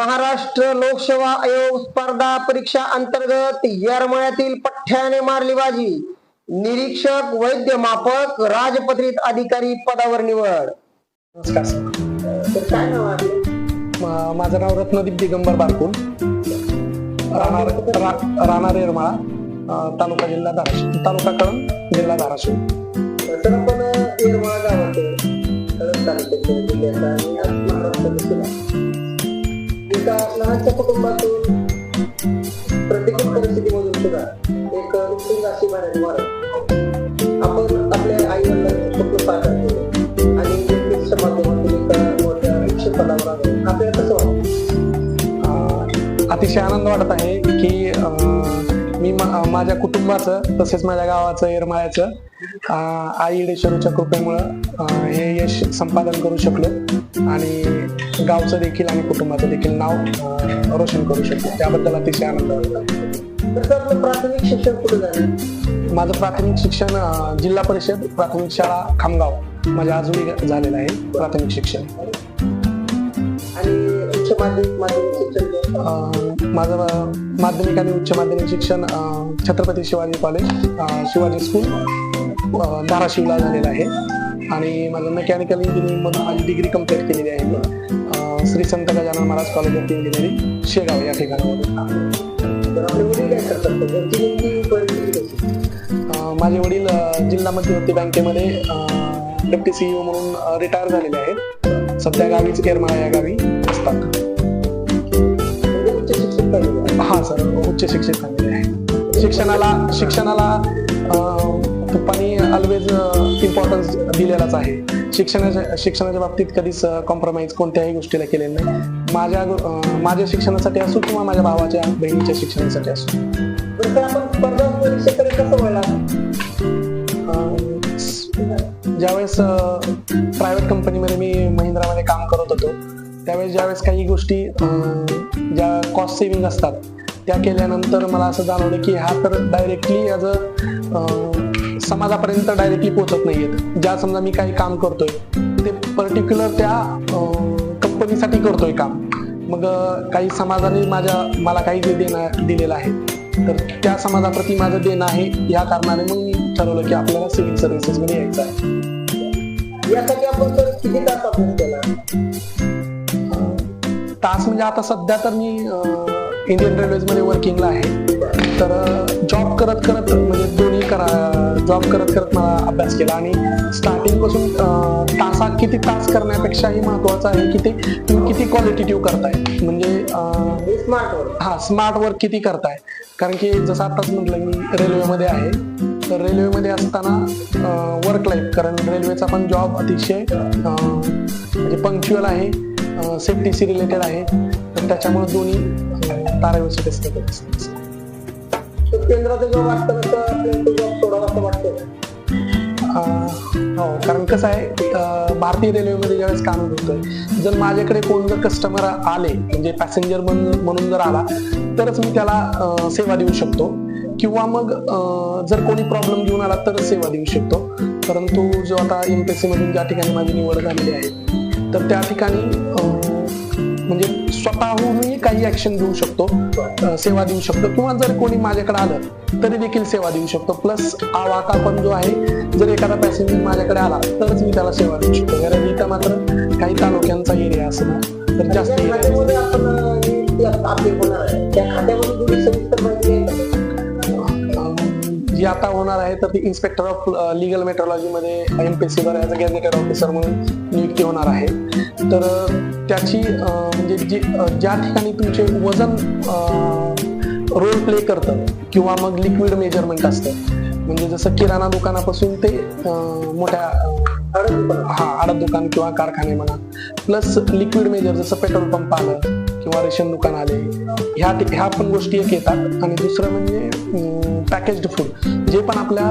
महाराष्ट्र लोकसेवा आयोग स्पर्धा परीक्षा अंतर्गत येरमळ्यातील पठ्ठ्याने मारली बाजी. निरीक्षक वैद्य मापक राजपत्रित अधिकारी पदावर निवड. नमस्कार सर. काय नाव आहे म- माझं नाव रत्नदीप दिगंबर बारकुल. राहणार रा- राहणार येरमाळा अं, तालुका जिल्हा धाराशिव तालुका कळम जिल्हा धाराशिव. आपण येरमाळा गावात कळत तालुक्याच्या जिल्ह्याचा आणि आज महाराष्ट्राचा जिल्हा. एका लहानशा कुटुंबातून प्रतिकूल परिस्थितीमधून सुद्धा एक उत्तुंग अशी बाहेर मारत आपण आपल्या आई वडिलांचे स्वप्न साकार केले. आणि नेटफ्लिक्सच्या माध्यमातून एका मोठ्या शिक्षक पदावर आलो. आपल्याला कसं वाटतं अतिशय आनंद वाटत आहे की मी माझ्या कुटुंबाचं तसेच माझ्या गावाचं येरमाळ्याचं आई येडेश्वरीच्या कृपेमुळं हे यश संपादन करू शकलो आणि गावचं देखील आणि कुटुंबाचं देखील नाव रोशन करू शकलो. त्याबद्दल अतिशय आनंद आपलं प्राथमिक शिक्षण कुठे झालं? माझं प्राथमिक शिक्षण जिल्हा परिषद प्राथमिक शाळा खामगाव. माझ्या आजोळी झालेलं आहे प्राथमिक शिक्षण. आणि उच्च माध्यमिक माध्यमिक शिक्षण माझं माध्यमिक आणि उच्च माध्यमिक शिक्षण छत्रपती शिवाजी कॉलेज शिवाजी स्कूल. धाराशिवला झालेलं आहे. आणि माझं मेकॅनिकल इंजिनिअरिंग मधून माझी डिग्री कंप्लीट केलेली आहे. मी Shri Sant Gajanan Maharaj college of engineering Shegaon या ठिकाणामध्ये माझे वडील जिल्हा मध्यवर्ती बँकेमध्ये डेप्टी सीईओ म्हणून रिटायर झालेले आहेत. सध्या गावीच येरमाळा या गावी असतात. हा सर उच्च शिक्षित झालेले आहे शिक्षणाला शिक्षणाला पप्पानी ऑलवेज इम्पॉर्टन्स दिलेलाच आहे. शिक्षणाच्या शिक्षणाच्या बाबतीत कधीच कॉम्प्रोमाइज कोणत्याही गोष्टीला केलेलं नाही. माझ्या माझ्या शिक्षणासाठी असो किंवा माझ्या भावाच्या बहिणीच्या शिक्षणासाठी असो. ज्यावेळेस प्रायव्हेट कंपनीमध्ये मी महिंद्रामध्ये काम करत होतो त्यावेळेस ज्यावेळेस काही गोष्टी ज्या कॉस्ट सेव्हिंग असतात त्या केल्यानंतर मला असं जाणवलं की हा तर डायरेक्टली ॲज अ समाजापर्यंत डायरेक्टली पोहोचत नाहीयेत. ज्या समजा मी काही काम करतोय ते पर्टिक्युलर त्या कंपनीसाठी करतोय काम. मग काही समाजाने माझ्या मला काही जे देणं दिलेलं आहे तर त्या समाजाप्रती माझं देणं आहे या कारणाने मग मी ठरवलं की आपल्याला सिव्हिल सर्व्हिसेस मध्ये यायचं आहे. यासाठी आपण सर किती तास अभ्यास केला? अं, तास म्हणजे आता सध्या तर मी इंडियन रेल्वेजमध्ये वर्किंगला आहे. तर जॉब करत करत म्हणजे दोन्ही करा जॉब करत करत मला अभ्यास केला आणि स्टार्टिंगपासून अं, तासात किती तास करण्यापेक्षाही महत्वाचं आहे की ते तुम्ही किती क्वालिटेटिव्ह करताय. म्हणजे हे स्मार्ट वर्क हा स्मार्ट वर्क किती करताय. कारण की जसं आताच म्हटलं मी रेल्वेमध्ये आहे. तर रेल्वेमध्ये असताना वर्क लाईफ कारण रेल्वेचा पण जॉब अतिशय म्हणजे पंक्च्युअल आहे सेफ्टीशी रिलेटेड आहे. तर त्याच्यामुळे दोन्ही ताराव्यवस्थित असतात तर केंद्राचा जॉब असताना तो जॉब सोडावा असं वाटतं हो कारण कसं आहे भारतीय रेल्वेमध्ये ज्यावेळेस काम होतोय जर माझ्याकडे कोण जर कस्टमर आले म्हणजे पॅसेंजर म्हणून जर आला तरच मी त्याला सेवा देऊ शकतो. किंवा मग जर कोणी प्रॉब्लेम घेऊन आला तरच सेवा देऊ शकतो. परंतु जो आता एमपीएससी मधून ज्या ठिकाणी माझी निवड झालेली आहे तर त्या ठिकाणी म्हणजे स्वतःहूनही काही ऍक्शन घेऊ शकतो सेवा देऊ शकतो. किंवा जर कोणी माझ्याकडे आलं तरी देखील सेवा देऊ शकतो. प्लस आवाका पण जो आहे जर एखादा पॅसेंजर माझ्याकडे आला तरच मी त्याला सेवा देऊ शकतो. कारण इथं मात्र काही तालुक्यांचा एरिया असणार तर जास्त जी आता होणार आहे तर ती इन्स्पेक्टर ऑफ लिगल मेट्रोलॉजी मध्ये पी वर ॲज अ गॅझेटेड ऑफिसर म्हणून नियुक्ती होणार आहे. तर त्याची म्हणजे जी ज्या ठिकाणी तुमचे वजन रोल प्ले करतं किंवा मग लिक्विड मेजरमेंट असतं म्हणजे जसं किराणा दुकानापासून ते मोठ्या हा आडत दुकान किंवा कारखाने म्हणा प्लस लिक्विड मेजर जसं पेट्रोल पंप आलं किंवा रेशन दुकान आले ह्या ह्या पण गोष्टी एक येतात. आणि दुसरं म्हणजे पॅकेज्ड फूड जे पण आपल्या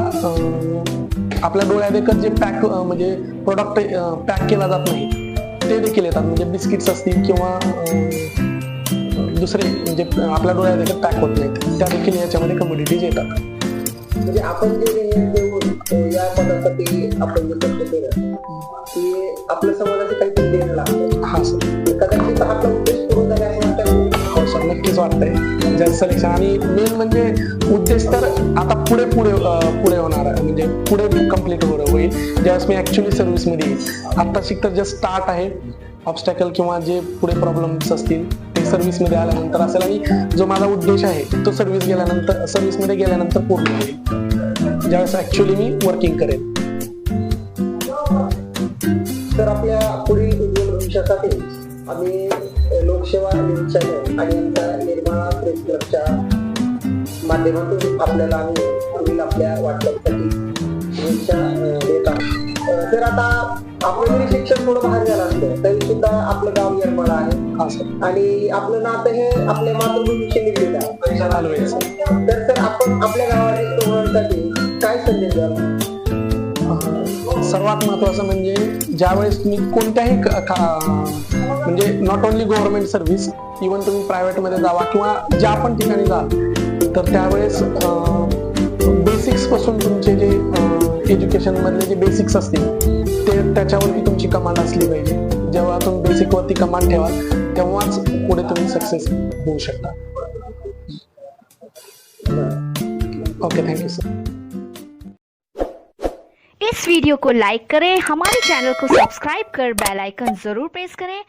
आपल्या डोळ्यादेखत जे पॅक म्हणजे प्रोडक्ट पॅक केला जात नाही ते देखील येतात. म्हणजे बिस्किट्स असतील किंवा दुसरे म्हणजे आपल्या डोळ्यादेखत पॅक होत नाहीत त्या देखील याच्यामध्ये कमोडिटीज येतात. म्हणजे आपण जे देऊन या आपण जे केलं ते आपल्या समाजाचे काहीतरी देणं लागतं. हा सर. सिलेक्शन आणि मेन म्हणजे उद्देश तर आता पुढे पुढे पुढे होणार आहे. म्हणजे पुढे कंप्लीट होईल. ज्यावेळेस मी ऍक्च्युली सर्व्हिसमध्ये येईल. आता शिक तर जस्ट स्टार्ट आहे. ऑब्स्टॅकल किंवा जे पुढे प्रॉब्लेम्स असतील ते सर्व्हिसमध्ये आल्यानंतर असेल. आणि जो माझा उद्देश आहे तो सर्व्हिस गेल्यानंतर सर्व्हिसमध्ये गेल्यानंतर पूर्ण होईल. ज्यावेळेस ऍक्च्युली मी वर्किंग करेन. तर आपल्या पुढील उज्ज्वल भविष्यासाठी आम्ही लोकसेवा न्यूज चॅनल आणि प्रेस क्लबच्या माध्यमातून आपल्याला आम्ही पुढील आपल्या वाटपासाठी शुभेच्छा देत आहोत तर आता आपलं जरी शिक्षण थोडं बाहेर झालं असतं तरी सुद्धा आपलं गाव निर्मळ आहे. आणि आपलं नातं हे आपल्या मातृभूमीशी निगडीत आहे. तर सर आपण आपल्या गावातील तरुणांसाठी काय संदेश द्याल? सर्वात महत्वाचं म्हणजे ज्यावेळेस तुम्ही कोणत्याही म्हणजे not only government service even तुम्ही प्रायव्हेटमध्ये जावा किंवा ज्या पण ठिकाणी जा तर त्यावेळेस बेसिक्सपासून तुमचे जे एज्युकेशनमधले जे बेसिक्स असतील ते त्याच्यावरती तुमची कमांड असली पाहिजे. जेव्हा तुम्ही बेसिकवरती कमांड ठेवा तेव्हाच पुढे तुम्ही सक्सेस होऊ शकता. ओके थँक्यू सर इस वीडियो को लाइक करें हमारे चैनल को सब्सक्राइब कर बेल आइकन जरूर प्रेस करें।